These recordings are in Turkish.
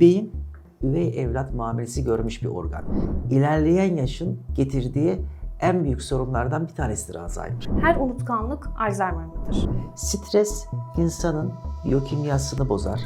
Beyin üvey evlat muamelesi görmüş bir organ. İlerleyen yaşın getirdiği en büyük sorunlardan bir tanesidir Alzheimer. Her unutkanlık Alzheimer mıdır? Stres insanın biyokimyasını bozar.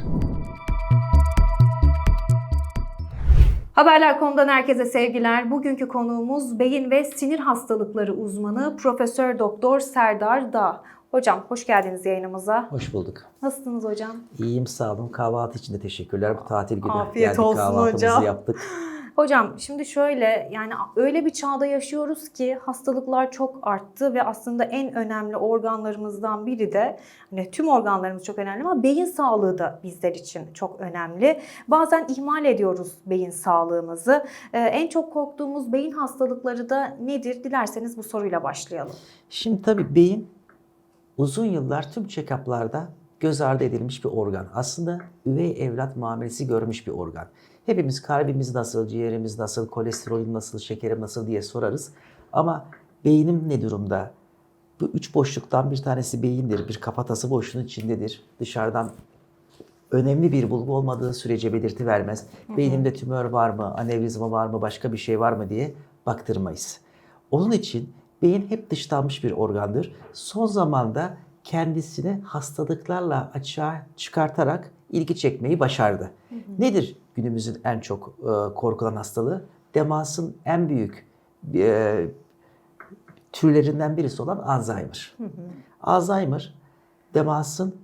Haberler.com'dan herkese sevgiler. Bugünkü konuğumuz beyin ve sinir hastalıkları uzmanı Profesör Doktor Serdar Dağ. Hocam hoş geldiniz yayınımıza. Hoş bulduk. Nasılsınız hocam? İyiyim sağ olun. Kahvaltı için de teşekkürler. Bu tatil günü Afiyet geldik olsun kahvaltımızı hocam. yaptık. Hocam şimdi şöyle yani öyle bir çağda yaşıyoruz ki hastalıklar çok arttı ve aslında en önemli organlarımızdan biri de hani tüm organlarımız çok önemli ama beyin sağlığı da bizler için çok önemli. Bazen ihmal ediyoruz beyin sağlığımızı. Ee, en çok korktuğumuz beyin hastalıkları da nedir? Dilerseniz bu soruyla başlayalım. Şimdi tabii beyin uzun yıllar tüm check-up'larda göz ardı edilmiş bir organ. Aslında üvey evlat muamelesi görmüş bir organ. Hepimiz kalbimiz nasıl, ciğerimiz nasıl, kolesterolüm nasıl, şekerim nasıl diye sorarız. Ama beynim ne durumda? Bu üç boşluktan bir tanesi beyindir. Bir kafatası boşluğun içindedir. Dışarıdan önemli bir bulgu olmadığı sürece belirti vermez. Beynimde tümör var mı, anevrizma var mı, başka bir şey var mı diye baktırmayız. Onun için beyin hep dışlanmış bir organdır. Son zamanda kendisini hastalıklarla açığa çıkartarak ilgi çekmeyi başardı. Nedir günümüzün en çok e, korkulan hastalığı? Demansın en büyük e, türlerinden birisi olan Alzheimer. Alzheimer demansın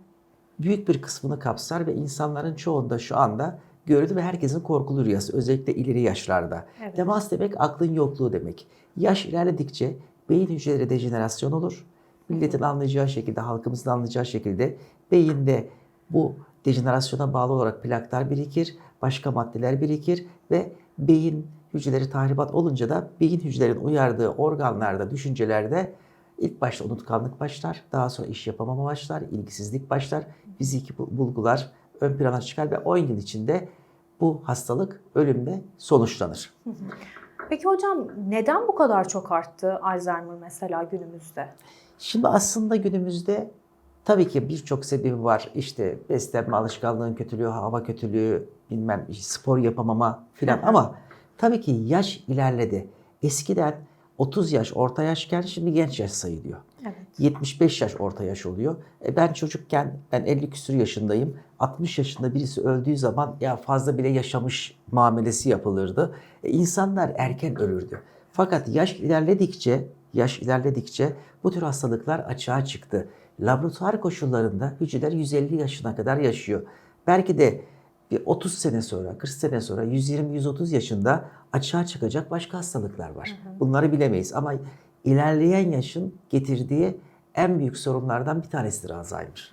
büyük bir kısmını kapsar ve insanların çoğunda şu anda görülür ve herkesin korkulu rüyası özellikle ileri yaşlarda. Evet. Demans demek aklın yokluğu demek. Yaş ilerledikçe beyin hücreleri dejenerasyon olur. Milletin anlayacağı şekilde, halkımızın anlayacağı şekilde beyinde bu dejenerasyona bağlı olarak plaklar birikir, başka maddeler birikir ve beyin hücreleri tahribat olunca da beyin hücrelerin uyardığı organlarda, düşüncelerde ilk başta unutkanlık başlar, daha sonra iş yapamama başlar, ilgisizlik başlar, fiziki bu- bulgular ön plana çıkar ve 10 yıl içinde bu hastalık ölümle sonuçlanır. Peki hocam neden bu kadar çok arttı Alzheimer mesela günümüzde? Şimdi aslında günümüzde tabii ki birçok sebebi var. İşte beslenme alışkanlığın kötülüğü, hava kötülüğü, bilmem spor yapamama filan ama tabii ki yaş ilerledi. Eskiden 30 yaş orta yaşken şimdi genç yaş sayılıyor. Evet. 75 yaş orta yaş oluyor. E ben çocukken ben 50 küsur yaşındayım. 60 yaşında birisi öldüğü zaman ya fazla bile yaşamış muamelesi yapılırdı. E insanlar erken ölürdü. Fakat yaş ilerledikçe yaş ilerledikçe bu tür hastalıklar açığa çıktı. Laboratuvar koşullarında hücreler 150 yaşına kadar yaşıyor. Belki de bir 30 sene sonra, 40 sene sonra 120-130 yaşında açığa çıkacak başka hastalıklar var. Bunları bilemeyiz ama ilerleyen yaşın getirdiği en büyük sorunlardan bir tanesidir Alzheimer.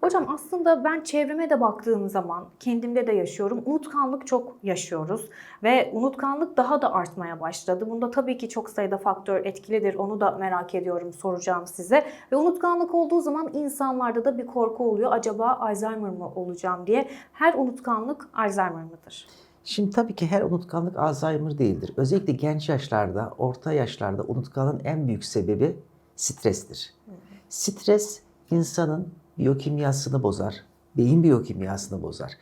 Hocam aslında ben çevreme de baktığım zaman kendimde de yaşıyorum. Unutkanlık çok yaşıyoruz ve unutkanlık daha da artmaya başladı. Bunda tabii ki çok sayıda faktör etkilidir. Onu da merak ediyorum, soracağım size. Ve unutkanlık olduğu zaman insanlarda da bir korku oluyor. Acaba Alzheimer mı olacağım diye. Her unutkanlık Alzheimer mıdır? Şimdi tabii ki her unutkanlık Alzheimer değildir. Özellikle genç yaşlarda, orta yaşlarda unutkanlığın en büyük sebebi strestir. Stres insanın biyokimyasını bozar, beyin biyokimyasını bozar.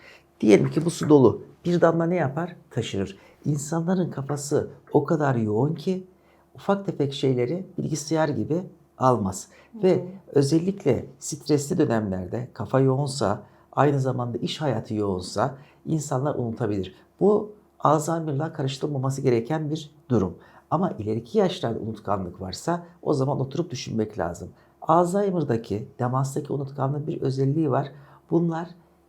Diyelim ki bu su dolu. Bir damla ne yapar? Taşırır. İnsanların kafası o kadar yoğun ki ufak tefek şeyleri bilgisayar gibi almaz. Ve özellikle stresli dönemlerde kafa yoğunsa, aynı zamanda iş hayatı yoğunsa insanlar unutabilir. Bu Alzheimer'la karıştırılmaması gereken bir durum. Ama ileriki yaşlarda unutkanlık varsa o zaman oturup düşünmek lazım. Alzheimer'daki, demanstaki unutkanlığın bir özelliği var. Bunlar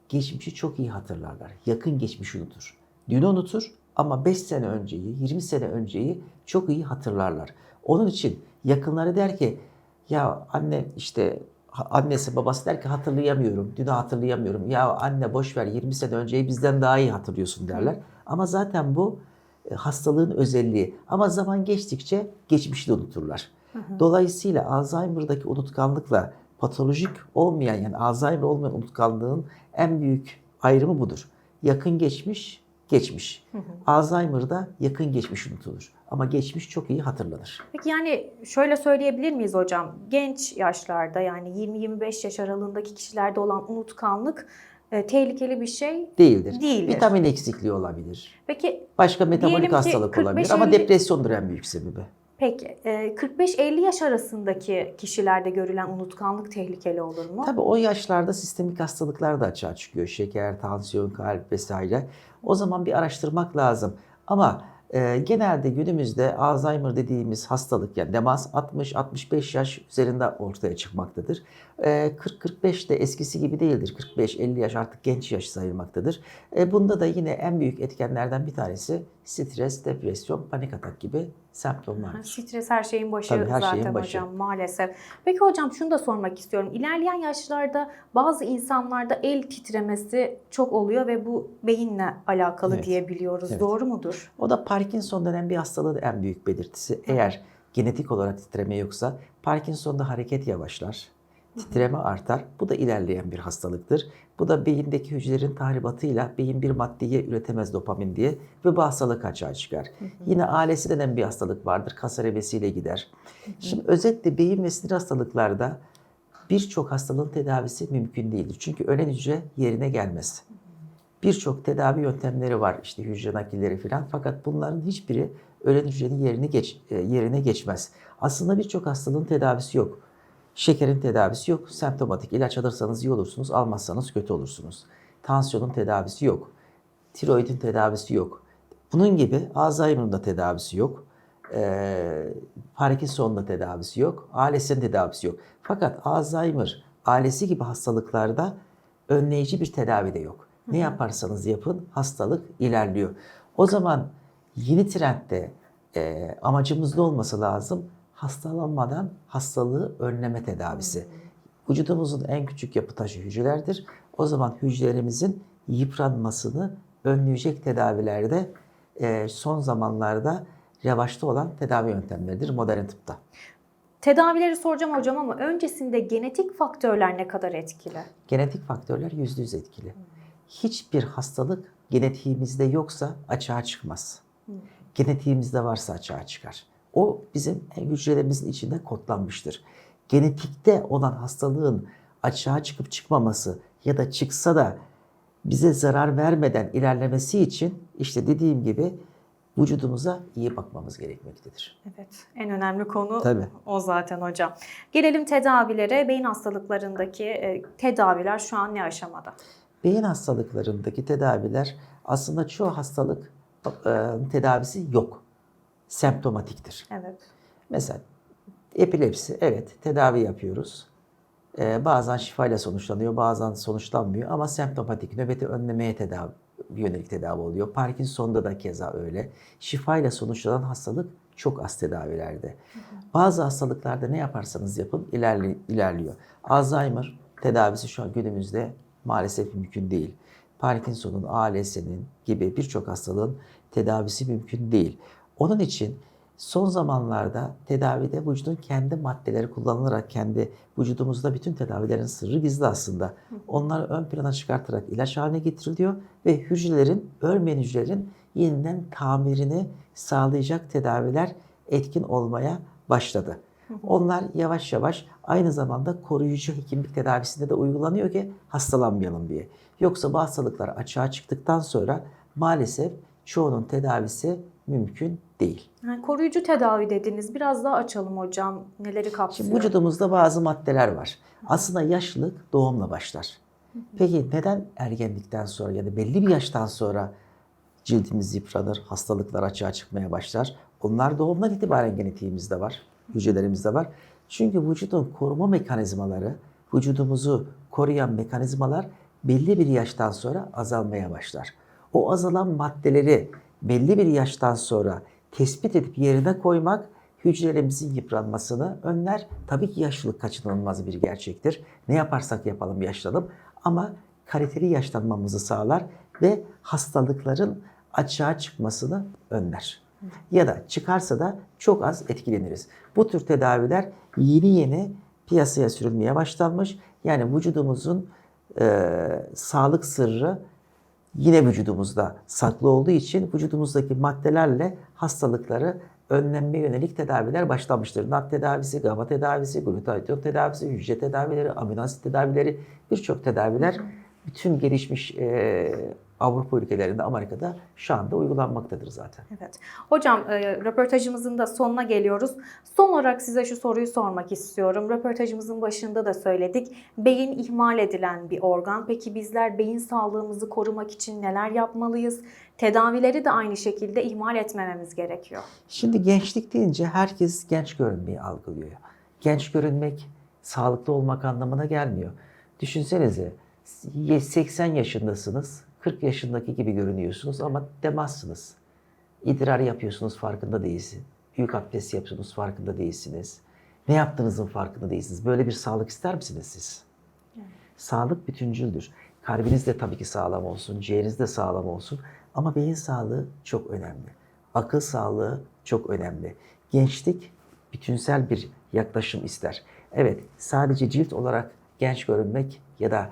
geçmişi çok iyi hatırlarlar. Yakın geçmişi unutur. Dünü unutur ama 5 sene önceyi, 20 sene önceyi çok iyi hatırlarlar. Onun için yakınları der ki ya anne işte annesi babası der ki hatırlayamıyorum, dünü hatırlayamıyorum. Ya anne boş ver 20 sene önceyi bizden daha iyi hatırlıyorsun derler. Ama zaten bu e, hastalığın özelliği. Ama zaman geçtikçe geçmişi de unuturlar. Dolayısıyla Alzheimer'daki unutkanlıkla patolojik olmayan yani Alzheimer olmayan unutkanlığın en büyük ayrımı budur. Yakın geçmiş, geçmiş. Alzheimer'da yakın geçmiş unutulur. Ama geçmiş çok iyi hatırlanır. Peki yani şöyle söyleyebilir miyiz hocam? Genç yaşlarda yani 20-25 yaş aralığındaki kişilerde olan unutkanlık e, tehlikeli bir şey. Değildir. Değildir. Vitamin eksikliği olabilir. Peki Başka metabolik hastalık 45-50 olabilir ama depresyondur en büyük sebebi. Peki e, 45-50 yaş arasındaki kişilerde görülen unutkanlık tehlikeli olur mu? Tabii o yaşlarda sistemik hastalıklar da açığa çıkıyor. Şeker, tansiyon, kalp vesaire. O zaman bir araştırmak lazım. Ama e, genelde günümüzde Alzheimer dediğimiz hastalık yani demans 60-65 yaş üzerinde ortaya çıkmaktadır. E, 40-45 de eskisi gibi değildir. 45-50 yaş artık genç yaş sayılmaktadır. E, bunda da yine en büyük etkenlerden bir tanesi stres, depresyon, panik atak gibi semptomlardır. Stres her şeyin başı Tabii, her zaten şeyin başı. hocam maalesef. Peki hocam şunu da sormak istiyorum. İlerleyen yaşlarda bazı insanlarda el titremesi çok oluyor ve bu beyinle alakalı Evet. diyebiliyoruz. Evet. Doğru mudur? O da Parkinson denen bir hastalığın en büyük belirtisi. Eğer genetik olarak titreme yoksa Parkinson'da hareket yavaşlar, titreme artar. Bu da ilerleyen bir hastalıktır. Bu da beyindeki hücrelerin tahribatıyla beyin bir maddeyi üretemez dopamin diye ve bu hastalık açığa çıkar. Yine ailesi denen bir hastalık vardır. Kas arabesiyle gider. Şimdi özetle beyin ve sinir hastalıklarda birçok hastalığın tedavisi mümkün değildir. Çünkü ölen hücre yerine gelmez. Birçok tedavi yöntemleri var işte hücre nakilleri falan fakat bunların hiçbiri ölen hücrenin yerini geç, e, yerine geçmez. Aslında birçok hastalığın tedavisi yok. Şekerin tedavisi yok. Semptomatik ilaç alırsanız iyi olursunuz, almazsanız kötü olursunuz. Tansiyonun tedavisi yok. Tiroidin tedavisi yok. Bunun gibi Alzheimer'ın da tedavisi yok. Ee, Parkinson'un da tedavisi yok. ALS'in tedavisi yok. Fakat Alzheimer, ailesi gibi hastalıklarda önleyici bir tedavi de yok. Ne yaparsanız yapın hastalık ilerliyor. O zaman yeni trendde e, amacımızda olması lazım hastalanmadan hastalığı önleme tedavisi. Vücudumuzun en küçük yapı taşı hücrelerdir. O zaman hücrelerimizin yıpranmasını önleyecek tedavilerde e, son zamanlarda revaçta olan tedavi yöntemleridir modern tıpta. Tedavileri soracağım hocam ama öncesinde genetik faktörler ne kadar etkili? Genetik faktörler yüzde yüz etkili. Hiçbir hastalık genetiğimizde yoksa açığa çıkmaz. Genetiğimizde varsa açığa çıkar. O bizim hücrelerimizin içinde kodlanmıştır. Genetikte olan hastalığın açığa çıkıp çıkmaması ya da çıksa da bize zarar vermeden ilerlemesi için işte dediğim gibi vücudumuza iyi bakmamız gerekmektedir. Evet, en önemli konu Tabii. o zaten hocam. Gelelim tedavilere. Beyin hastalıklarındaki e, tedaviler şu an ne aşamada? Beyin hastalıklarındaki tedaviler aslında çoğu hastalık e, tedavisi yok. Semptomatiktir. Evet. Mesela epilepsi evet tedavi yapıyoruz. E, bazen şifayla sonuçlanıyor, bazen sonuçlanmıyor ama semptomatik nöbeti önlemeye tedavi yönelik tedavi oluyor. Parkinson'da da keza öyle. Şifayla sonuçlanan hastalık çok az tedavilerde. Bazı hastalıklarda ne yaparsanız yapın ilerli, ilerliyor. Alzheimer tedavisi şu an günümüzde maalesef mümkün değil. Parkinson'un, ALS'nin gibi birçok hastalığın tedavisi mümkün değil. Onun için son zamanlarda tedavide vücudun kendi maddeleri kullanılarak kendi vücudumuzda bütün tedavilerin sırrı gizli aslında. Onları ön plana çıkartarak ilaç haline getiriliyor ve hücrelerin, ölmeyen hücrelerin yeniden tamirini sağlayacak tedaviler etkin olmaya başladı. Onlar yavaş yavaş aynı zamanda koruyucu hekimlik tedavisinde de uygulanıyor ki hastalanmayalım diye. Yoksa bu hastalıklar açığa çıktıktan sonra maalesef çoğunun tedavisi mümkün değil. Yani koruyucu tedavi dediniz. Biraz daha açalım hocam. Neleri kapsıyor? Şimdi vücudumuzda bazı maddeler var. Aslında yaşlılık doğumla başlar. Peki neden ergenlikten sonra ya da belli bir yaştan sonra cildimiz yıpranır, hastalıklar açığa çıkmaya başlar? Onlar doğumdan itibaren genetiğimizde var, hücrelerimizde var. Çünkü vücudun koruma mekanizmaları, vücudumuzu koruyan mekanizmalar belli bir yaştan sonra azalmaya başlar. O azalan maddeleri belli bir yaştan sonra tespit edip yerine koymak hücrelerimizin yıpranmasını önler. Tabii ki yaşlılık kaçınılmaz bir gerçektir. Ne yaparsak yapalım yaşlanalım ama kaliteli yaşlanmamızı sağlar ve hastalıkların açığa çıkmasını önler. Ya da çıkarsa da çok az etkileniriz. Bu tür tedaviler yeni yeni piyasaya sürülmeye başlanmış. Yani vücudumuzun e, sağlık sırrı yine vücudumuzda saklı olduğu için vücudumuzdaki maddelerle hastalıkları önlenme yönelik tedaviler başlamıştır. NAT tedavisi, gamma tedavisi, glutatyon tedavisi, hücre tedavileri, amino asit tedavileri birçok tedaviler bütün gelişmiş e, Avrupa ülkelerinde, Amerika'da şu anda uygulanmaktadır zaten. Evet. Hocam e, röportajımızın da sonuna geliyoruz. Son olarak size şu soruyu sormak istiyorum. Röportajımızın başında da söyledik. Beyin ihmal edilen bir organ. Peki bizler beyin sağlığımızı korumak için neler yapmalıyız? Tedavileri de aynı şekilde ihmal etmememiz gerekiyor. Şimdi gençlik deyince herkes genç görünmeyi algılıyor. Genç görünmek sağlıklı olmak anlamına gelmiyor. Düşünsenize 80 yaşındasınız, 40 yaşındaki gibi görünüyorsunuz ama demazsınız. İdrar yapıyorsunuz farkında değilsiniz. Büyük abdest yapıyorsunuz farkında değilsiniz. Ne yaptığınızın farkında değilsiniz. Böyle bir sağlık ister misiniz siz? Sağlık bütüncüldür. Kalbiniz de tabii ki sağlam olsun, ciğeriniz de sağlam olsun. Ama beyin sağlığı çok önemli. Akıl sağlığı çok önemli. Gençlik bütünsel bir yaklaşım ister. Evet, sadece cilt olarak genç görünmek ya da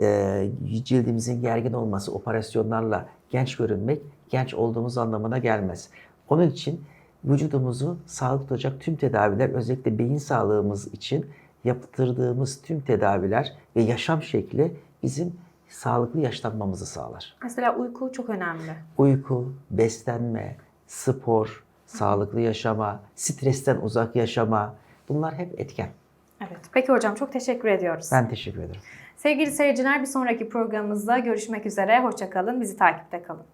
e, cildimizin gergin olması, operasyonlarla genç görünmek genç olduğumuz anlamına gelmez. Onun için vücudumuzu sağlıklı tutacak tüm tedaviler özellikle beyin sağlığımız için yaptırdığımız tüm tedaviler ve yaşam şekli bizim sağlıklı yaşlanmamızı sağlar. Mesela uyku çok önemli. Uyku, beslenme, spor, sağlıklı yaşama, stresten uzak yaşama bunlar hep etken. Evet. Peki hocam çok teşekkür ediyoruz. Ben teşekkür ederim. Sevgili seyirciler bir sonraki programımızda görüşmek üzere. Hoşçakalın. Bizi takipte kalın.